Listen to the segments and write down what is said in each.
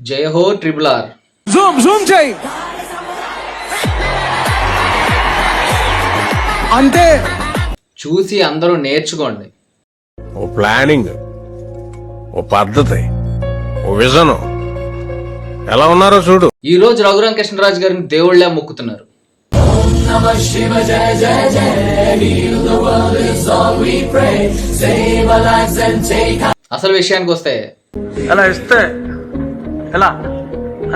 జయ హో triple R. Zoom Zoom చేయి. అంతే. చూసి అందరూ నేర్చుకోండి. ఓ ప్లానింగ్ ఓ పద్ధతి ఓ విజను. ఎలా ఉన్నారో చూడు. ఈ రోజు రఘురామ కృష్ణరాజు గారిని దేవుళ్ళే మొక్కుతున్నారు. అసలు విషయానికి వస్తే ఎలా ఇస్తే ఎలా?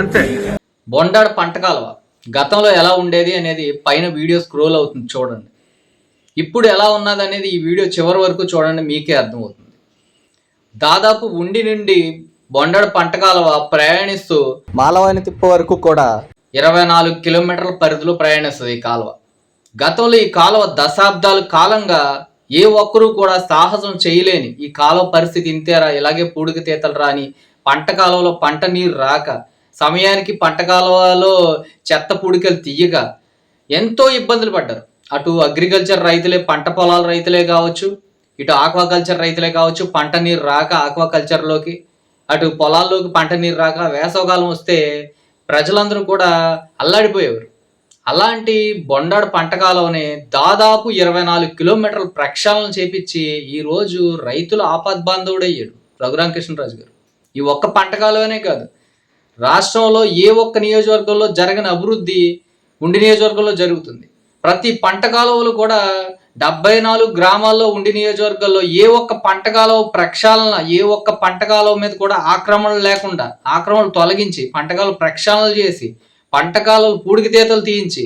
అంతే. బొండాడు పంట కాలువ. గతంలో ఎలా ఉండేది అనేది పైన వీడియో స్క్రోల్ అవుతుంది చూడండి. ఇప్పుడు ఎలా ఉన్నది అనేది ఈ వీడియో చివరి వరకు చూడండి మీకే అర్థమవుతుంది. దాదాపు ఉండి నుండి బొండాడు పంట కాలువ ప్రయాణిస్తూ మాలవాని తిప్ప వరకు కూడా ఇరవై నాలుగు కిలోమీటర్ల పరిధిలో ప్రయాణిస్తుంది ఈ కాలువ. గతంలో ఈ కాలువ దశాబ్దాల కాలంగా ఏ ఒక్కరూ కూడా సాహసం చేయలేని ఈ కాలువ పరిస్థితి ఇంతేరా ఇలాగే పూడికి తీతలు రాని పంట కాలువలో పంట నీరు రాక సమయానికి పంట కాలువలో చెత్త పూడికలు తీయక ఎంతో ఇబ్బందులు పడ్డారు. అటు అగ్రికల్చర్ రైతులే పంట పొలాల రైతులే కావచ్చు ఇటు ఆక్వాకల్చర్ రైతులే కావచ్చు పంట నీరు రాక ఆక్వాకల్చర్లోకి అటు పొలాల్లోకి పంట నీరు రాక వేసవకాలం వస్తే ప్రజలందరూ కూడా అల్లాడిపోయేవారు. అలాంటి బొండాడు పంట కాలంలోనే దాదాపు ఇరవై నాలుగు కిలోమీటర్ల ప్రక్షాళన చేపించి ఈరోజు రైతుల ఆపద్బాంధవుడయ్యాడు రఘురామకృష్ణరాజు గారు. ఈ ఒక్క పంటకాలనే కాదు. రాష్ట్రంలో ఏ ఒక్క నియోజకవర్గంలో జరగని అభివృద్ధి ఉండి నియోజకవర్గంలో జరుగుతుంది. ప్రతి పంట కాలువలు కూడా డెబ్బై నాలుగు గ్రామాల్లో ఉండి నియోజకవర్గాల్లో ఏ ఒక్క పంట కాలువ ప్రక్షాళన ఏ ఒక్క పంట కాలువ మీద కూడా ఆక్రమణలు లేకుండా ఆక్రమణలు తొలగించి పంట కాలువ ప్రక్షాళనలు చేసి పంట కాలువలు పూడికితీతలు తీయించి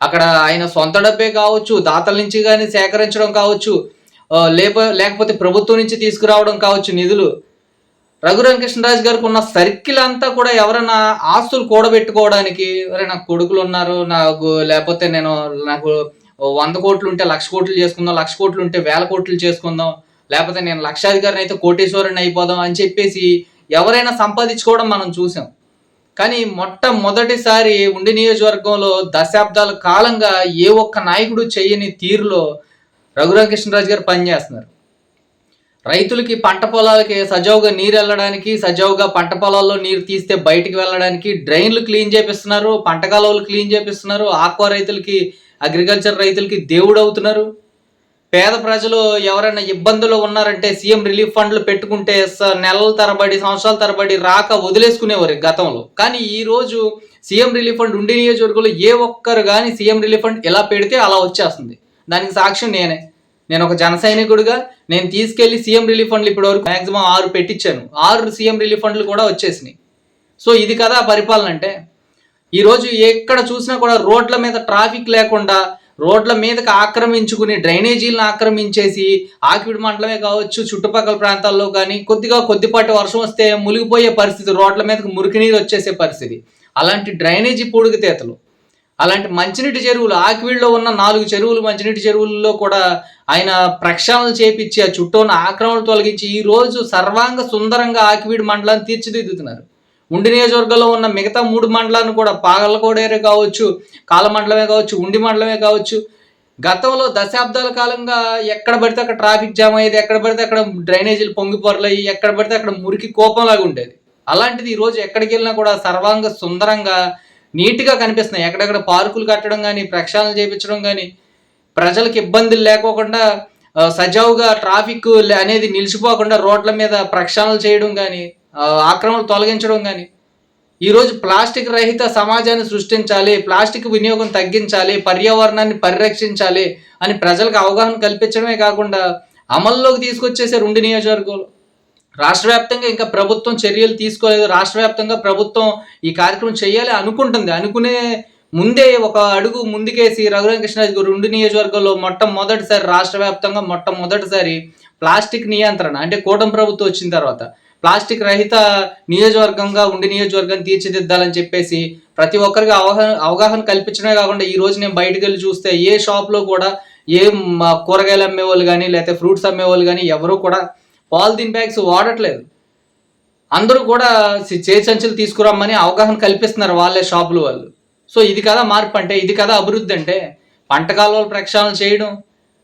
అక్కడ ఆయన సొంత డబ్బే కావచ్చు దాతల నుంచి కానీ సేకరించడం కావచ్చు లేప లేకపోతే ప్రభుత్వం నుంచి తీసుకురావడం కావచ్చు నిధులు రఘురామకృష్ణరాజు గారికి ఉన్న సర్కిల్ అంతా కూడా ఎవరైనా ఆస్తులు కూడబెట్టుకోవడానికి ఎవరైనా నాకు కొడుకులు ఉన్నారు నాకు లేకపోతే నేను నాకు వంద కోట్లు ఉంటే లక్ష కోట్లు చేసుకుందాం లక్ష కోట్లు ఉంటే వేల కోట్లు చేసుకుందాం లేకపోతే నేను లక్షాధికారిని అయితే కోటేశ్వరుని అయిపోదాం అని చెప్పేసి ఎవరైనా సంపాదించుకోవడం మనం చూసాం. కానీ మొట్టమొదటిసారి ఉండి నియోజకవర్గంలో దశాబ్దాల కాలంగా ఏ ఒక్క నాయకుడు చేయని తీరులో రఘురామకృష్ణరాజు గారు పనిచేస్తున్నారు. రైతులకి పంట పొలాలకి సజావుగా నీరు వెళ్ళడానికి సజావుగా పంట పొలాల్లో నీరు తీస్తే బయటికి వెళ్ళడానికి డ్రైన్లు క్లీన్ చేపిస్తున్నారు పంట కాలువలు క్లీన్ చేపిస్తున్నారు ఆక్వా రైతులకి అగ్రికల్చర్ రైతులకి దేవుడు అవుతున్నారు. పేద ప్రజలు ఎవరైనా ఇబ్బందులు ఉన్నారంటే సీఎం రిలీఫ్ ఫండ్లు పెట్టుకుంటే స- నెలల తరబడి సంవత్సరాల తరబడి రాక వదిలేసుకునేవారు గతంలో. కానీ ఈ రోజు సీఎం రిలీఫ్ ఫండ్ ఉండి నియోజకవర్గంలో ఏ ఒక్కరు కానీ సీఎం రిలీఫ్ ఫండ్ ఎలా పెడితే అలా వచ్చేస్తుంది. దానికి సాక్ష్యం నేనే. నేను ఒక జన సైనికుడిగా నేను తీసుకెళ్ళి సీఎం రిలీఫ్ ఫండ్లు ఇప్పటి వరకు మాక్సిమం ఆరు పెట్టించాను ఆరు సీఎం రిలీఫ్ ఫండ్లు కూడా వచ్చేసినాయి. సో ఇది కదా పరిపాలన అంటే. ఈరోజు ఎక్కడ చూసినా కూడా రోడ్ల మీద ట్రాఫిక్ లేకుండా రోడ్ల మీదకి ఆక్రమించుకుని డ్రైనేజీలను ఆక్రమించేసి ఆకివిడి మండలమే కావచ్చు చుట్టుపక్కల ప్రాంతాల్లో కానీ కొద్దిగా కొద్దిపాటి వర్షం వస్తే మునిగిపోయే పరిస్థితి రోడ్ల మీదకి మురికి నీరు వచ్చేసే పరిస్థితి. అలాంటి డ్రైనేజీ పూడికి తీతలు అలాంటి మంచినీటి చెరువులు ఆకివీడులో ఉన్న నాలుగు చెరువులు మంచినీటి చెరువుల్లో కూడా ఆయన ప్రక్షాళనలు చేపించి ఆ చుట్టూ ఉన్న ఆక్రమణలు తొలగించి ఈ రోజు సర్వాంగ సుందరంగా ఆకివీడు మండలాన్ని తీర్చిదిద్దుతున్నారు. ఉండి నియోజకవర్గంలో ఉన్న మిగతా మూడు మండలాన్ని కూడా పాగలకోడేరే కావచ్చు కాలమండలమే కావచ్చు ఉండి మండలమే కావచ్చు. గతంలో దశాబ్దాల కాలంగా ఎక్కడ పడితే అక్కడ ట్రాఫిక్ జామ్ అయ్యేది ఎక్కడ పడితే అక్కడ డ్రైనేజీలు పొంగి పొరలయ్యి ఎక్కడ పడితే అక్కడ మురికి కోపంలాగా ఉండేది. అలాంటిది ఈ రోజు ఎక్కడికి వెళ్ళినా కూడా సర్వాంగ సుందరంగా నీట్గా కనిపిస్తున్నాయి. ఎక్కడెక్కడ పార్కులు కట్టడం కానీ ప్రక్షాళన చేయించడం కానీ ప్రజలకు ఇబ్బందులు లేకోకుండా సజావుగా ట్రాఫిక్ లే- అనేది నిలిచిపోకుండా రోడ్ల మీద ప్రక్షాళనలు చేయడం కానీ ఆక్రమణలు తొలగించడం కానీ ఈరోజు ప్లాస్టిక్ రహిత సమాజాన్ని సృష్టించాలి ప్లాస్టిక్ వినియోగం తగ్గించాలి పర్యావరణాన్ని పరిరక్షించాలి అని ప్రజలకు అవగాహన కల్పించడమే కాకుండా అమల్లోకి తీసుకొచ్చేసే రెండు నియోజకవర్గాలు రాష్ట్ర వ్యాప్తంగా ఇంకా ప్రభుత్వం చర్యలు తీసుకోలేదు. రాష్ట్ర వ్యాప్తంగా ప్రభుత్వం ఈ కార్యక్రమం చేయాలి అనుకుంటుంది. అనుకునే ముందే ఒక అడుగు ముందుకేసి రఘురామకృష్ణరాజు గారు రెండు నియోజకవర్గంలో మొట్టమొదటిసారి రాష్ట్ర వ్యాప్తంగా మొట్టమొదటిసారి ప్లాస్టిక్ నియంత్రణ అంటే కూటమి ప్రభుత్వం వచ్చిన తర్వాత ప్లాస్టిక్ రహిత నియోజకవర్గంగా ఉండి నియోజకవర్గాన్ని తీర్చిదిద్దాలని చెప్పేసి ప్రతి ఒక్కరికి అవగాహన అవగాహన కల్పించడమే కాకుండా ఈ రోజు నేను బయటకు వెళ్ళి చూస్తే ఏ షాప్లో కూడా ఏ కూరగాయలు అమ్మేవాళ్ళు కానీ లేకపోతే ఫ్రూట్స్ అమ్మేవాళ్ళు కానీ ఎవరు కూడా పాలిథిన్ బ్యాగ్స్ వాడట్లేదు. అందరూ కూడా చేసంచులు తీసుకురమ్మని అవగాహన కల్పిస్తున్నారు వాళ్ళే షాపులు వాళ్ళు. సో ఇది కదా మార్పు అంటే ఇది కదా అభివృద్ధి అంటే పంట కాలువలు ప్రక్షాళన చేయడం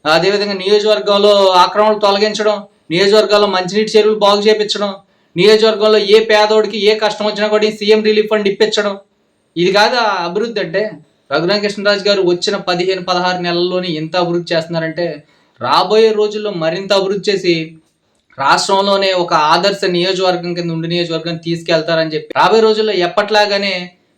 అదేవిధంగా నియోజకవర్గంలో ఆక్రమణలు తొలగించడం నియోజకవర్గాల్లో మంచినీటి చెరువులు బాగు చేపించడం నియోజకవర్గంలో ఏ పేదోడికి ఏ కష్టం వచ్చినా కూడా సీఎం రిలీఫ్ ఫండ్ ఇప్పించడం. ఇది కాదు అభివృద్ధి అంటే? రఘురామకృష్ణరాజు గారు వచ్చిన పదిహేను పదహారు నెలల్లోనే ఎంత అభివృద్ధి చేస్తున్నారంటే రాబోయే రోజుల్లో మరింత అభివృద్ధి చేసి రాష్ట్రంలోనే ఒక ఆదర్శ నియోజకవర్గం కింద ఉండి నియోజకవర్గాన్ని తీసుకెళ్తారని చెప్పి. రాబోయే రోజుల్లో ఎప్పట్లాగానే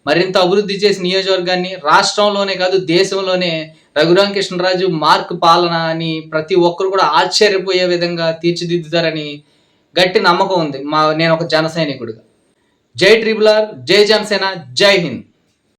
మరింత అభివృద్ధి చేసి నియోజకవర్గాన్ని రాష్ట్రంలోనే కాదు దేశంలోనే రఘురామకృష్ణరాజు మార్క్ పాలన అని ప్రతి ఒక్కరు కూడా ఆశ్చర్యపోయే విధంగా తీర్చిదిద్దుతారని గట్టి నమ్మకం ఉంది మా నేను ఒక జన సైనికుడిగా. జై ట్రిబుల్ జై జనసేన జై హింద్.